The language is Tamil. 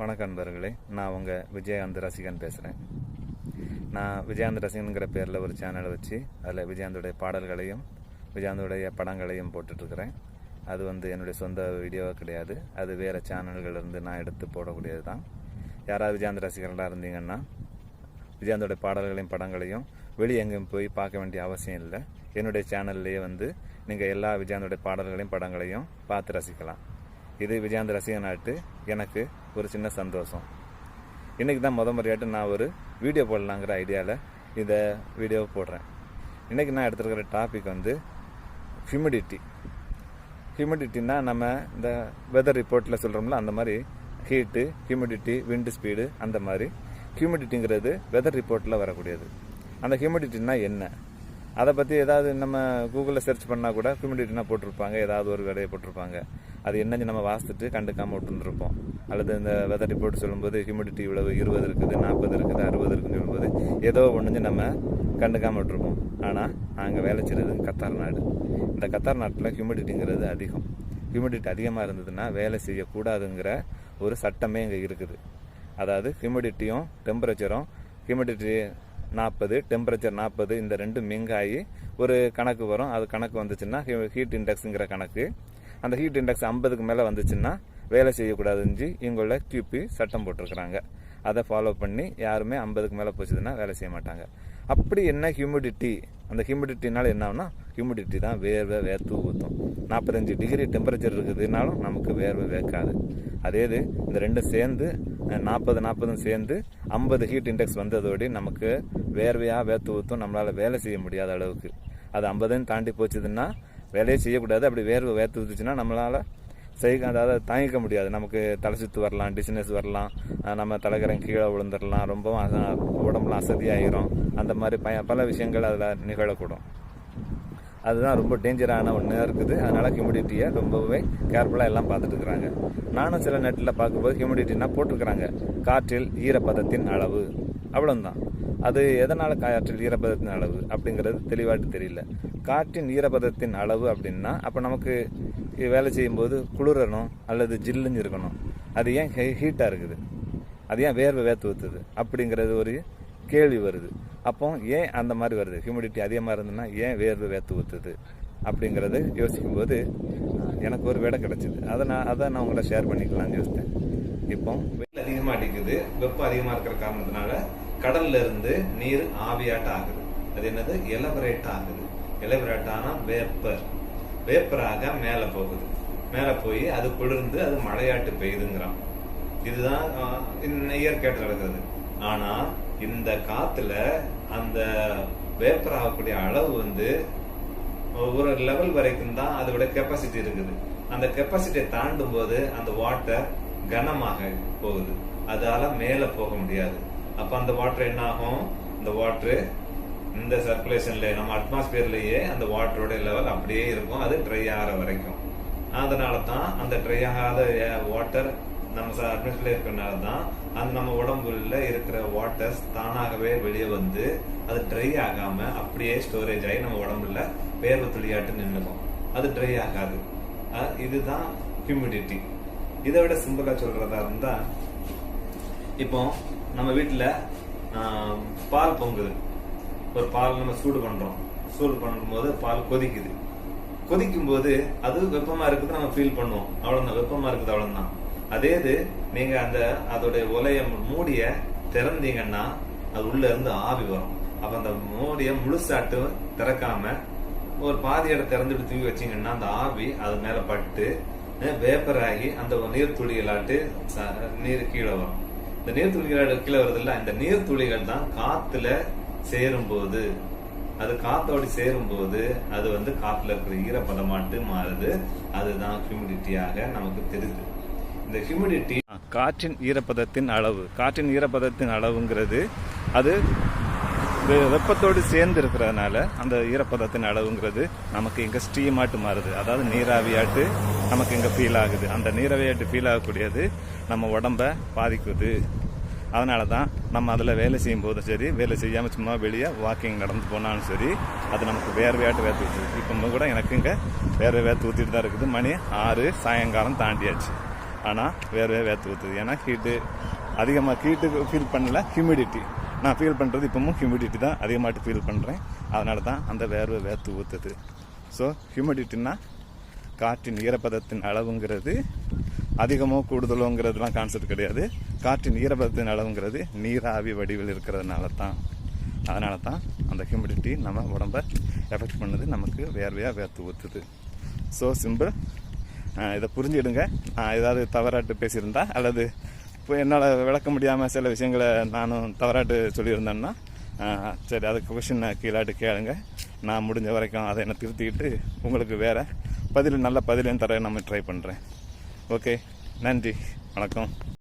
வணக்கம் நண்பர்களே. நான் உங்கள் விஜயகாந்த் ரசிகன் பேசுகிறேன் நான் விஜயகாந்த் ரசிகனுங்கிற பேரில் ஒரு சேனலை வச்சு அதில் விஜயகாந்தோடைய பாடல்களையும் விஜயகாந்தோடைய படங்களையும் போட்டுட்ருக்கிறேன். அது வந்து என்னுடைய சொந்த வீடியோ கிடையாது. அது வேறு சேனல்கள்லேருந்து நான் எடுத்து போடக்கூடியது தான் யாராவது விஜயகாந்த் ரசிகர்களாக இருந்தீங்கன்னா விஜயகாந்தோடைய பாடல்களையும் படங்களையும் வெளியே எங்கேயும் போய் பார்க்க வேண்டிய அவசியம் இல்லை. என்னுடைய சேனல்லையே வந்து நீங்கள் எல்லா விஜயகாந்தோடைய பாடல்களையும் படங்களையும் பார்த்து ரசிக்கலாம். இது விஜயாந்த ரசிக நாட்டு எனக்கு ஒரு சின்ன சந்தோஷம். இன்றைக்கி தான் முத முறையாட்டு நான் ஒரு வீடியோ போடலாங்கிற ஐடியாவில் இந்த வீடியோவை போடுறேன். இன்றைக்கி நான் எடுத்துருக்கிற டாபிக் வந்து ஹியூமிடிட்டி ஹியூமிடிட்டின்னா நம்ம இந்த வெதர் ரிப்போர்ட்டில் சொல்கிறோம்ல அந்த மாதிரி ஹீட்டு ஹியூமிடிட்டி விண்டு ஸ்பீடு அந்த மாதிரி. ஹியூமிடிட்டிங்கிறது வெதர் ரிப்போர்ட்டில் வரக்கூடியது. அந்த ஹியூமிடிட்டின்னா என்ன? அதை பற்றி ஏதாவது நம்ம கூகுளில் சர்ச் பண்ணால் கூட ஹியூமிடிட்டினா போட்டிருப்பாங்க. ஏதாவது ஒரு வேலையை போட்டிருப்பாங்க. அது என்னன்னு நம்ம வாசித்துட்டு கண்டுக்காமல் விட்டுருப்போம் அல்லது இந்த வெதர் ரிப்போர்ட் சொல்லும்போது ஹியூமிடிட்டி இவ்வளவு இருபது இருக்குது நாற்பது இருக்குது அறுபது இருக்குன்னு சொல்லும்போது ஏதோ ஒன்று நம்ம கண்டுக்காமல் விட்டுருப்போம். ஆனால் நாங்கள் வேலை செய்கிறது கத்தார் நாடு. இந்த கத்தார் நாட்டில் ஹியூமிடிட்டிங்கிறது அதிகம். ஹியூமிடிட்டி அதிகமாக இருந்ததுன்னா வேலை செய்யக்கூடாதுங்கிற ஒரு சட்டமே இங்கே இருக்குது. அதாவது ஹியூமிடிட்டியும் டெம்பரேச்சரும் ஹியூமிடிட்டி நாற்பது டெம்பரேச்சர் நாற்பது இந்த ரெண்டு மிங்காகி ஒரு கணக்கு வரும். அது கணக்கு வந்துச்சுன்னா ஹீட் இண்டெக்ஸுங்கிற கணக்கு. அந்த ஹீட் இண்டெக்ஸ் ஐம்பதுக்கு மேலே வந்துச்சுன்னா வேலை செய்யக்கூடாதுன்னு இங்குள்ள கியூபி சட்டம் போட்டிருக்கிறாங்க. அதை ஃபாலோ பண்ணி யாருமே ஐம்பதுக்கு மேலே போச்சுதுன்னா வேலை செய்ய மாட்டாங்க. அப்படி என்ன ஹியூமிடிட்டி அந்த ஹியூமிடிட்டினால என்ன ஹியூமிடிட்டி தான் வேர்வை வேர்த்து ஊற்றும் நாற்பத்தஞ்சு டிகிரி டெம்பரேச்சர் இருக்குதுனாலும் நமக்கு வேர்வை வேர்க்காது அதே இது இந்த ரெண்டும் சேர்ந்து நாற்பது நாற்பதும் சேர்ந்து ஐம்பது ஹீட் இண்டெக்ஸ் வந்ததோடு நமக்கு வேர்வையாக வேர்த்து ஊற்றும் நம்மளால் வேலை செய்ய முடியாத அளவுக்கு. அது ஐம்பதையும் தாண்டி போச்சுதுன்னா வேலையே செய்யக்கூடாது. அப்படி வேர்வை வேர்த்து ஊற்றுச்சுன்னா நம்மளால் செய்ய அதாவது தாங்கிக்க முடியாது. நமக்கு தலை சுத்து வரலாம் டிசினஸ் வரலாம் நம்ம தலைக்கரம் கீழே விழுந்துடலாம் ரொம்பவும் உடம்புல அசதியாகிரும் அந்த மாதிரி பய பல விஷயங்கள் அதில் நிகழக்கூடும். அதுதான் ரொம்ப டேஞ்சரான ஒன்றா இருக்குது. அதனால் ஹியூமிடிட்டியை ரொம்பவே கேர்ஃபுல்லாக எல்லாம் பார்த்துட்டு இருக்கிறாங்க நானும் சில நெட்டில் பார்க்கும்போது ஹியூமிடிட்டினா போட்டிருக்கிறாங்க. காற்றில் ஈரப்பதத்தின் அளவு. அவ்வளோந்தான் அது எதனால் காற்றில் ஈரப்பதத்தின் அளவு அப்படிங்கிறது தெளிவாட்டு தெரியல. காற்றின் ஈரப்பதத்தின் அளவு அப்படின்னா அப்போ நமக்கு வேலை செய்யும்போது குளிரணும் அல்லது ஜில்லுன்னு இருக்கணும். அது ஏன் ஹீட்டாக இருக்குது? அது ஏன் வேர்வை வேர்த்து ஊற்றுது அப்படிங்கிறது ஒரு கேள்வி வருது. அப்போ ஏன் அந்த மாதிரி வருது? ஹியூமிடிட்டி அதிகமாக இருந்ததுன்னா ஏன் வேர்வை வேத்து ஊற்றுது அப்படிங்கிறது யோசிக்கும்போது எனக்கு ஒரு விடை கிடைச்சிது. அதை நான் அதை நான் உங்களை ஷேர் பண்ணிக்கலாம்னு யோசித்தேன். இப்போ வெயில் அதிகமாக அடிக்குது வெப்பம் அதிகமாக இருக்கிற காரணத்தினால கடல்ல இருந்து நீர் ஆவியாட்ட ஆகுது. அது என்னது? எலபரேட் ஆகுது. எலபரேட் ஆனால் வேப்பர் வேப்பராக மேலே போகுது. மேலே போய் அது குளிர்ந்து அது மழையாட்டு பெய்யுதுங்கிறான். இதுதான் ஆஹ், இந்த இயற்கையாட்டு நடக்குது இந்த காத்துல அந்த வேப்பர் ஆகக்கூடிய அளவு வந்து ஒரு லெவல் வரைக்கும் தான் அதோட கெப்பாசிட்டி இருக்குது. அந்த கெப்பாசிட்டியை தாண்டும் போது அந்த வாட்டர் கனமாக போகுது. அதால மேலே போக முடியாது. அப்ப அந்த வாட்டர் என்ன ஆகும் இந்த வாட்டரு இந்த சர்க்குலேஷன்ல நம்ம அட்மாஸ்பியர்லயே அந்த வாட்டரோட லெவல் அப்படியே இருக்கும். அது ட்ரை ஆகிற வரைக்கும். அதனால தான் அந்த ட்ரை ஆகாத வாட்டர் நம்ம அட்மிஷன்ல இருக்கிறனால தான். அது நம்ம உடம்புல இருக்கிற வாட்டர்ஸ் தானாகவே வெளியே வந்து அது ட்ரை ஆகாம அப்படியே ஸ்டோரேஜ் ஆகி நம்ம உடம்புல வேர்வை துளியாட்டு நின்றுக்கும் அது ட்ரை ஆகாது. இதுதான் ஹியூமிடிட்டி இதை விட சிம்பிளா சொல்றதா இருந்தா இப்போ நம்ம வீட்டுல ஆஹ், பால் பொங்குது. ஒரு பால் நம்ம சூடு பண்றோம். சூடு பண்ணும்போது பால் கொதிக்குது. கொதிக்கும் போது அது வெப்பமா இருக்குது நம்ம ஃபீல் பண்ணுவோம். அவ்வளவுதான். வெப்பமா இருக்குது அவ்வளவுதான். அதே இது நீங்க அந்த அதோடைய உலைய மூடிய திறந்தீங்கன்னா அது உள்ள இருந்து ஆவி வரும். அப்ப அந்த மூடிய முழுசாட்டு திறக்காம ஒரு பாதி இடம் திறந்துட்டு தூக்கி வச்சீங்கன்னா அந்த ஆவி அது மேல பட்டு வேப்பர் ஆகி அந்த நீர் துளிகளாட்டு ச- நீர் கீழே வரும். இந்த நீர் துளிகள் கீழே வருதுல்ல இந்த நீர் துளிகள் தான் காத்துல சேரும் போது அது காத்தோடு சேரும் போது அது வந்து காத்துல இருக்கிற ஈரப்பதமாட்டு மாறுது. அதுதான் ஹியூமிடிட்டியாக நமக்கு தெரியுது. இந்த ஹியூமிடிட்டி காற்றின் ஈரப்பதத்தின் அளவு. காற்றின் ஈரப்பதத்தின் அளவுங்கிறது அது வெ- வெப்பத்தோடு சேர்ந்து இருக்கிறதுனால அந்த ஈரப்பதத்தின் அளவுங்கிறது நமக்கு இங்கே ஸ்டீமாட்டு மாறுது. அதாவது நீராவியாட்டு நமக்கு இங்கே ஃபீல் ஆகுது. அந்த நீராவியாட்டு ஃபீல் ஆகக்கூடியது நம்ம உடம்ப பாதிக்குது. அதனால தான் நம்ம அதில் வேலை செய்யும் போதும் சரி வேலை செய்யாமல் சும்மா வெளியே வாக்கிங் நடந்து போனாலும் சரி அது நமக்கு வேர்வையாட்டு வேர்த்து ஊற்றுது இப்போ கூட எனக்கு இங்கே வேர்வை வேர்த்து ஊற்றிட்டு தான் இருக்குது. மணி ஆறு சாயங்காலம் தாண்டியாச்சு. ஆனால் வேறு வேர்த்து ஊற்றுது ஏன்னா ஹீட்டு அதிகமாக ஹீட்டுக்கு ஃபீல் பண்ணல ஹியூமிடிட்டி நான் ஃபீல் பண்ணுறது இப்பவும் ஹியூமிடிட்டி தான் அதிகமாகிட்டு ஃபீல் பண்ணுறேன் அதனால தான் அந்த வேர்வை வேர்த்து ஊற்றுது ஸோ ஹியூமிடிட்டின்னா காற்றின் ஈரப்பதத்தின் அளவுங்கிறது அதிகமோ கூடுதலோங்கிறதுலாம் கான்செப்ட் கிடையாது. காற்றின் ஈரப்பதத்தின் அளவுங்கிறது நீராவி வடிவில் இருக்கிறதுனால தான். அதனால தான் அந்த ஹியூமிடிட்டி நம்ம உடம்ப எஃபெக்ட் பண்ணுது நமக்கு வேர்வையாக வேர்த்து ஊற்றுது ஸோ சிம்பிள் இதை புரிஞ்சிடுங்க ஏதாவது தவறாட்டு பேசியிருந்தா அல்லது இப்போ என்னால் விளக்க முடியாமல் சில விஷயங்களை நானும் தவறாட்டு சொல்லியிருந்தேன்னா சரி அதுக்கு கொஷின் கீழாட்டு கேளுங்க. நான் முடிஞ்ச வரைக்கும் அதை என்ன திருத்திக்கிட்டு உங்களுக்கு வேறு பதில் நல்ல பதிலையும் தர நம்ம ட்ரை பண்ணுறேன் ஓகே நன்றி வணக்கம்.